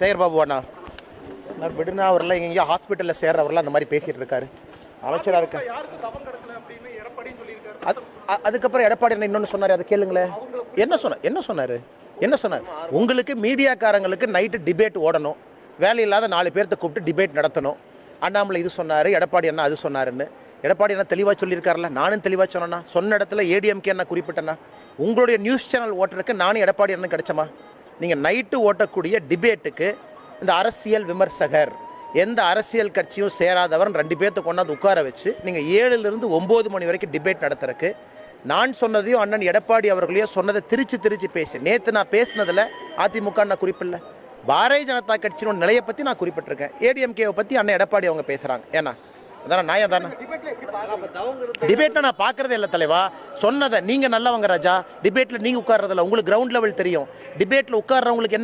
சேகர் பாபு அண்ணா. நான் விடுனா அவரெல்லாம் எங்கேயோ ஹாஸ்பிட்டலில் சேர்றவரெல்லாம் அந்த மாதிரி பேசிகிட்டு இருக்காரு. அமைச்சராக இருக்க. அது- அதுக்கப்புறம் எடப்பாடி என்ன இன்னொன்று சொன்னார் அதை கேளுங்களேன். என்ன சொன்ன என்ன சொன்னார்? என்ன சொன்னார்? உங்களுக்கு மீடியாக்காரங்களுக்கு நைட்டு டிபேட் ஓடணும். வேலையில்லாத நாலு பேர்த்த கூப்பிட்டு டிபேட் நடத்தணும். அண்ணாமலை இது சொன்னார் எடப்பாடி அண்ணா அது சொன்னாருன்னு. எடப்பாடி அண்ணா தெளிவாக சொல்லியிருக்காருல்ல நானும் தெளிவாக சொன்னேன்னா சொன்ன இடத்துல ஏடிஎம்கே என்ன குறிப்பிட்டேன்னா உங்களுடைய நியூஸ் சேனல் ஓட்டுறதுக்கு நானும் எடப்பாடி அண்ணன் கிடைச்சமா? நீங்கள் நைட்டு ஓட்டக்கூடிய டிபேட்டுக்கு இந்த அரசியல் விமர்சகர் எந்த அரசியல் கட்சியும் சேராதவர் ரெண்டு பேர்த்த கொண்டாந்து உட்கார வச்சு நீங்கள் ஏழுலேருந்து ஒம்பது மணி வரைக்கும் டிபேட் நடத்துறதுக்கு நான் சொன்னதையும் அண்ணன் எடப்பாடி அவர்களையோ சொன்னதை திருச்சி திருச்சி பேசி. நேற்று நான் பேசினதில் அதிமுக நான் குறிப்பில்லை பாரதிய ஜனதா கட்சியினோட நிலையை பற்றி நான் குறிப்பிட்டிருக்கேன். ஏடிஎம்கேவை பற்றி அண்ணன் எடப்பாடி அவங்க பேசுகிறாங்க ஏன்னா அதான நியாயம் தானே டிபேட்டை நான் பார்க்கறதே இல்லை தலைவா. சொன்னதை நீங்கள் நல்லவங்க ராஜா. டிபேட்டில் நீங்கள் உட்கார்றதில்ல. உங்களுக்கு கிரவுண்ட் லெவல் தெரியும். டிபேட்டில் உட்கார்றவங்களுக்கு என்ன